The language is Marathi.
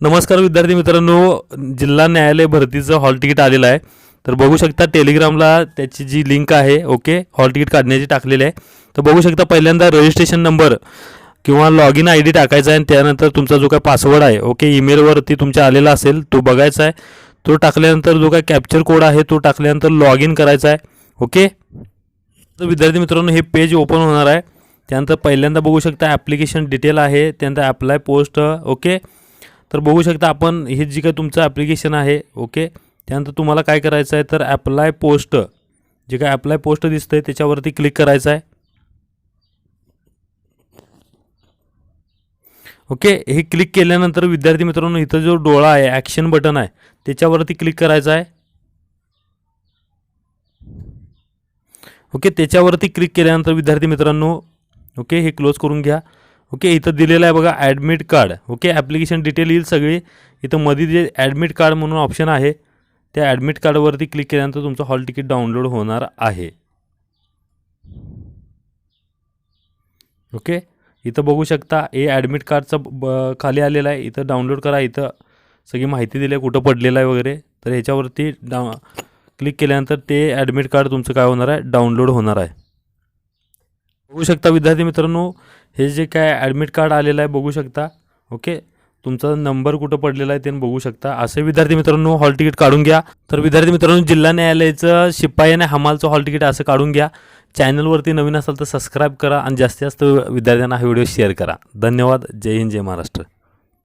नमस्कार विद्यार्थी मित्रांनो जिल्हा न्यायालय भरतीचं हॉल तिकीट आलेलं आहे. तर बघू शकता टेलिग्रामला त्याची जी लिंक आहे ओके हॉल तिकीट काढण्याची टाकलेली आहे. तर बघू शकता पहिल्यांदा रजिस्ट्रेशन नंबर किंवा लॉग इन आय डी टाकायचा आहे आणि त्यानंतर तुमचा जो काय पासवर्ड आहे ओके ईमेलवरती तुमच्या आलेला असेल तो बघायचा आहे. तो टाकल्यानंतर जो काय कॅप्चर कोड आहे तो टाकल्यानंतर लॉग इन करायचा आहे ओके. तर विद्यार्थी मित्रांनो हे पेज ओपन होणार आहे. त्यानंतर पहिल्यांदा बघू शकता ॲप्लिकेशन डिटेल आहे त्यानंतर ॲप्लाय पोस्ट ओके. तर बघू शकता आपण हे जी काही तुमचं ॲप्लिकेशन आहे ओके त्यानंतर तुम्हाला काय करायचं आहे तर ॲप्लाय पोस्ट जे काय ॲप्लाय पोस्ट दिसतं आहे त्याच्यावरती क्लिक करायचं आहे. ओके हे क्लिक केल्यानंतर विद्यार्थी मित्रांनो इथं जो डोळा आहे ॲक्शन बटन आहे त्याच्यावरती क्लिक करायचं आहे. ओके त्याच्यावरती क्लिक केल्यानंतर विद्यार्थी मित्रांनो ओके हे क्लोज करून घ्या. ओके इथं दिलेलं आहे बघा admit card okay application detail येईल सगळी. इथं मध्ये जे ॲडमिट कार्ड म्हणून ऑप्शन आहे त्या ॲडमिट कार्डवरती क्लिक केल्यानंतर तुमचं हॉल तिकीट डाउनलोड होणार आहे. ओके इथं बघू शकता हे ॲडमिट कार्डचं ब खाली आलेलं आहे. इथं डाउनलोड करा इथं सगळी माहिती दिली आहे कुठं पडलेलं आहे वगैरे. तर ह्याच्यावरती डा क्लिक केल्यानंतर ते ॲडमिट कार्ड तुमचं काय होणार आहे? डाउनलोड होणार आहे. बघू शकता विद्यार्थी मित्रांनो हे जे काय ॲडमिट कार्ड आलेलं आहे बघू शकता. ओके तुमचा नंबर कुठं पडलेला आहे ते बघू शकता. असे विद्यार्थी मित्रांनो हॉल तिकीट काढून घ्या. तर विद्यार्थी मित्रांनो जिल्हा न्यायालयाचं शिपाई हमालचं हॉल तिकीट असं काढून घ्या. चॅनलवरती नवीन असाल तर सबस्क्राईब करा आणि जास्तीत जास्त विद्यार्थ्यांना हा व्हिडिओ शेअर करा. धन्यवाद. जय हिंद जय महाराष्ट्र.